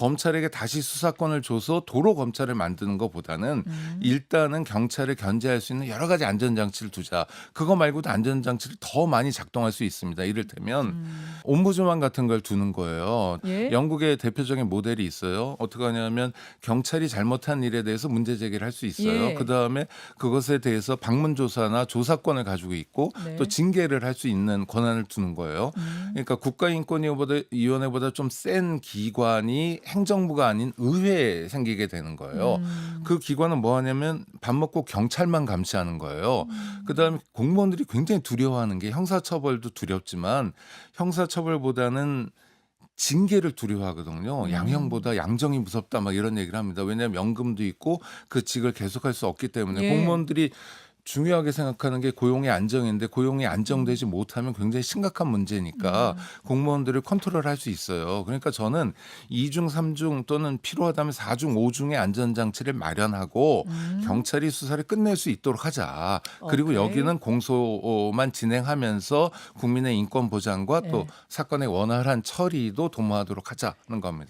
검찰에게 다시 수사권을 줘서 도로 검찰을 만드는 것보다는 음. 일단은 경찰을 견제할 수 있는 여러 가지 안전장치를 두자. 그거 말고도 안전장치를 더 많이 작동할 수 있습니다. 이를테면 음. 옴부즈만 같은 걸 두는 거예요. 예. 영국의 대표적인 모델이 있어요. 어떻게 하냐면 경찰이 잘못한 일에 대해서 문제 제기를 할 수 있어요. 예. 그 다음에 그것에 대해서 방문 조사나 조사권을 가지고 있고 네. 또 징계를 할 수 있는 권한을 두는 거예요. 음. 그러니까 국가인권위원회보다 좀 센 기관이 행정부가 아닌 의회에 생기게 되는 거예요. 음. 그 기관은 뭐 하냐면 밥 먹고 경찰만 감시하는 거예요. 그다음에 공무원들이 굉장히 두려워하는 게 형사처벌도 두렵지만 형사처벌보다는 징계를 두려워하거든요. 음. 양형보다 양정이 무섭다 막 이런 얘기를 합니다. 왜냐하면 연금도 있고 그 직을 계속할 수 없기 때문에 예. 공무원들이 중요하게 생각하는 게 고용의 안정인데 고용이 안정되지 못하면 굉장히 심각한 문제니까 음. 공무원들을 컨트롤할 수 있어요. 그러니까 저는 2중, 3중 또는 필요하다면 4중, 5중의 안전장치를 마련하고 음. 경찰이 수사를 끝낼 수 있도록 하자. 그리고 오케이. 여기는 공소만 진행하면서 국민의 인권 보장과 또 네. 사건의 원활한 처리도 도모하도록 하자는 겁니다.